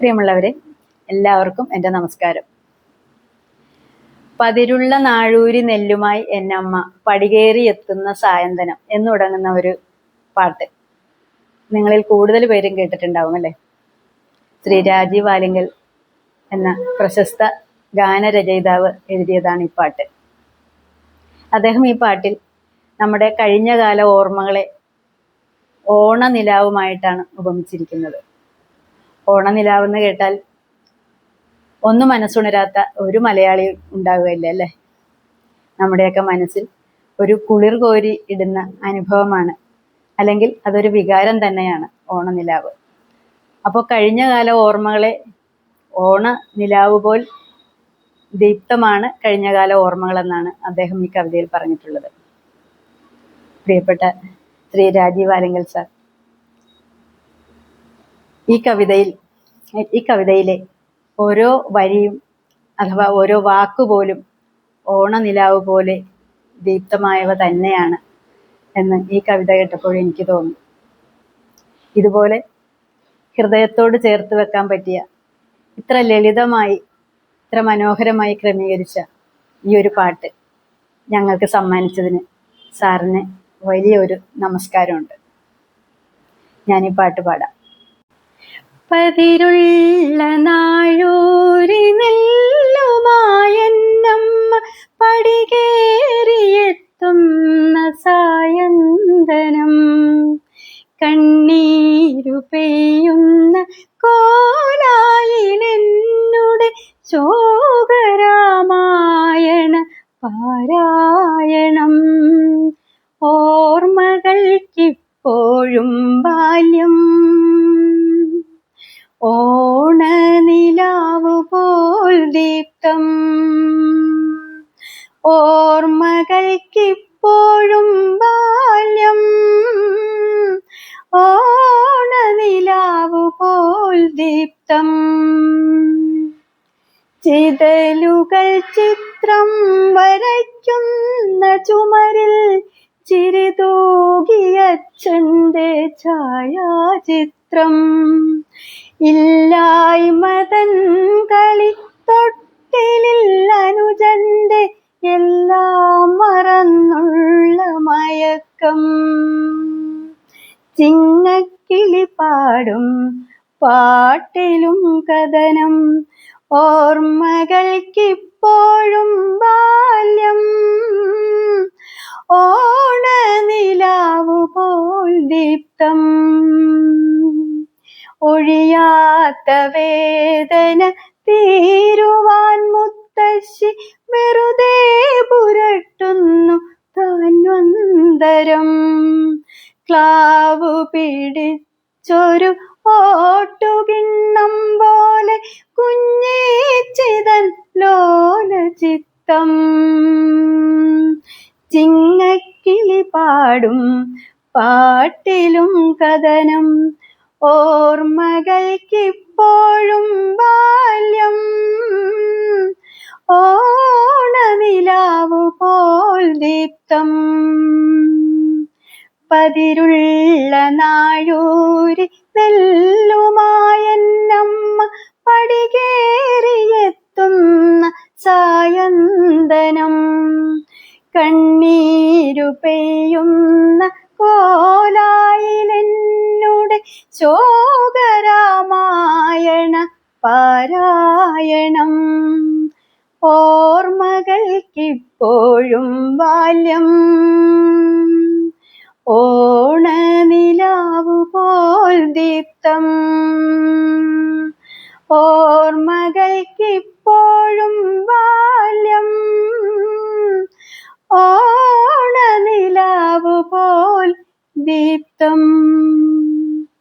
പ്രിയമുള്ളവരെ എല്ലാവർക്കും എന്റെ നമസ്കാരം. പതിരുള്ള നാഴൂരി നെല്ലുമായി എന്നമ്മ പടികേറി എത്തുന്ന സായന്തനം എന്ന് തുടങ്ങുന്ന ഒരു പാട്ട്. നിങ്ങളിൽ കൂടുതൽ പേരും കേട്ടിട്ടുണ്ടാവും അല്ലേ? ശ്രീ രാജീവ് ആലിങ്കൽ എന്ന പ്രശസ്ത ഗാനരചയിതാവ് എഴുതിയതാണ് ഈ പാട്ട്. അദ്ദേഹം ഈ പാട്ടിൽ നമ്മുടെ കഴിഞ്ഞകാല ഓർമ്മകളെ ഓണനിലാവുമായിട്ടാണ് ഉപമിച്ചിരിക്കുന്നത്. ഓണനിലാവെന്ന് കേട്ടാൽ ഒന്നും മനസ്സുണരാത്ത ഒരു മലയാളി ഉണ്ടാവുകയില്ല അല്ലേ? നമ്മുടെയൊക്കെ മനസ്സിൽ ഒരു കുളിർ കോരി ഇടുന്ന അനുഭവമാണ്. അല്ലെങ്കിൽ അതൊരു വികാരം തന്നെയാണ് ഓണനിലാവ്. അപ്പോൾ കഴിഞ്ഞ കാല ഓർമ്മകളെ ഓണനിലാവ് പോൽ ദീപ്തമാണ് കഴിഞ്ഞകാല ഓർമ്മകളെന്നാണ് അദ്ദേഹം ഈ കവിതയിൽ പറഞ്ഞിട്ടുള്ളത്. പ്രിയപ്പെട്ട ശ്രീ രാജീവ് ആലിങ്കൽ സാർ ഈ കവിതയിൽ ഈ കവിതയിലെ ഓരോ വരിയും അഥവാ ഓരോ വാക്കുപോലും ഓണനിലാവ് പോലെ ദീപ്തമായവ തന്നെയാണ് എന്ന് ഈ കവിത കേട്ടപ്പോൾ എനിക്ക് തോന്നി. ഇതുപോലെ ഹൃദയത്തോട് ചേർത്ത് വെക്കാൻ പറ്റിയ ഇത്ര ലളിതമായി ഇത്ര മനോഹരമായി ക്രമീകരിച്ച ഈ ഒരു പാട്ട് ഞങ്ങൾക്ക് സമ്മാനിച്ചതിന് സാറിന് വലിയൊരു നമസ്കാരമുണ്ട്. ഞാൻ ഈ പാട്ട് പാടാം. പതിരുള്ള നാഴൂരി നെല്ലുമായെന്നമ്മ പടികേറിയെത്തുന്ന സായന്തനം. കണ്ണീരു പെയ്യുന്ന കോലായിലെന്നുടെ ശോകരാമായണ പാരായണം. ഓർമ്മകൾക്കിപ്പോഴും ബാല്യം ഓണനിലാവു പോൽ ദീപ്തം. ഓർമ്മകൾക്കിപ്പോഴും ബാല്യം. ഓണനിലാവു പോൽ ദീപ്തം. ചിതലുകൾ ചിത്രം വരയ്ക്കുന്ന ചുമരിൽ ചിരിതൂകിയച്ഛന്റെ ഛായാചിത്രം. ഇല്ലായ്മതൻ കളി അനുജന്റെ എല്ലാം മറന്നുള്ള മയക്കം. ചിങ്ങക്കിളി പാടും പാട്ടിലും കഥനം ഓർമ്മകൾക്കിപ്പോഴും ബാല്യം. ഓണനിലാവു പോൽ ദീപ്തം. ഒഴിയാത്ത വേദന തീരുവാൻ മുത്തശ്ശി വെറുതെ പുരട്ടുന്നു താൻവന്തരം ക്ലാവ് പിടിച്ചൊരു ഓട്ടുകിണ്ണം പോലെ കുഞ്ഞേച്ചിതൻ ലോല ചിത്തം ചിങ്ങക്കിളി പാടും പാട്ടിലും കഥനം. ഓർമ്മകൾക്കിപ്പോഴും ബാല്യം. ഓണനിലാവു പോൽ ദീപ്തം. പതിരുള്ള നാഴൂരി നെല്ലുമായെന്നമ്മ പടികേറിയെത്തുന്ന സായന്തനം. കണ്ണീരു പെയ്യുന്ന കോലായിലെന്നുടെ ശോകരാമായണ പാരായണം. ഓർമ്മകൾക്കിപ്പോഴും ബാല്യം. ഓണനിലാവു ഓണനിലാവു പോൽ ദീപ്തം